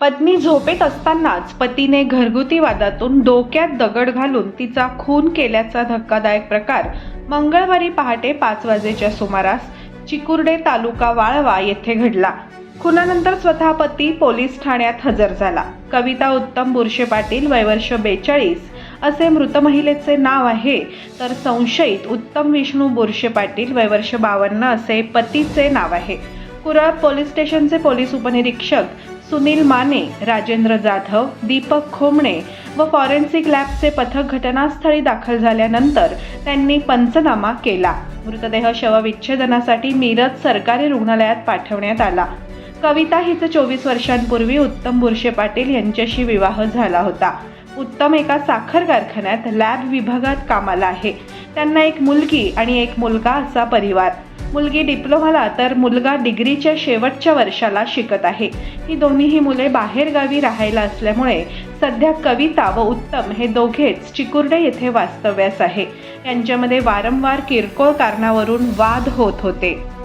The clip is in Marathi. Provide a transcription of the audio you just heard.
पत्नी झोपेत असतानाच पतीने घरगुती वादातून डोक्यात दगड घालून तिचा खून केल्याचा धक्कादायक प्रकार मंगळवारी पहाटे पाच वाजेच्या सुमारास चिकुर्डे तालुका वाळवा येथे घडला. खुनानंतर स्वतः पती पोलीस ठाण्यात हजर झाला. कविता उत्तम बुरशे पाटील वयवर्ष बेचाळीस असे मृत महिलेचे नाव आहे. तर संशयित उत्तम विष्णू बुरशे पाटील वयवर्ष बावन्न असे पतीचे नाव आहे. कुरळ पोलीस स्टेशनचे पोलीस उपनिरीक्षक सुनील माने राजेंद्र जाधव दीपक खोमणे व फॉरेन्सिक लॅबचे पथक घटनास्थळी दाखल झाल्यानंतर त्यांनी पंचनामा केला. मृतदेह शवविच्छेदनासाठी मिरज सरकारी रुग्णालयात पाठवण्यात आला. कविता हिचे चोवीस वर्षांपूर्वी उत्तम बुरशे पाटील यांच्याशी विवाह झाला होता. उत्तम एका साखर कारखान्यात लॅब विभागात कामाला आहे. त्यांना एक मुलगी आणि एक मुलगा असा परिवार. मुलगी डिप्लोमाला तर मुलगा डिग्रीच्या शेवटच्या वर्षाला शिकत आहे. ही दोन्हीही मुले बाहेरगावी राहायला असल्यामुळे सध्या कविता व उत्तम हे दोघेच चिकुर्डे येथे वास्तव्यास आहे. यांच्यामध्ये वारंवार किरकोळ कारणावरून वाद होत होते.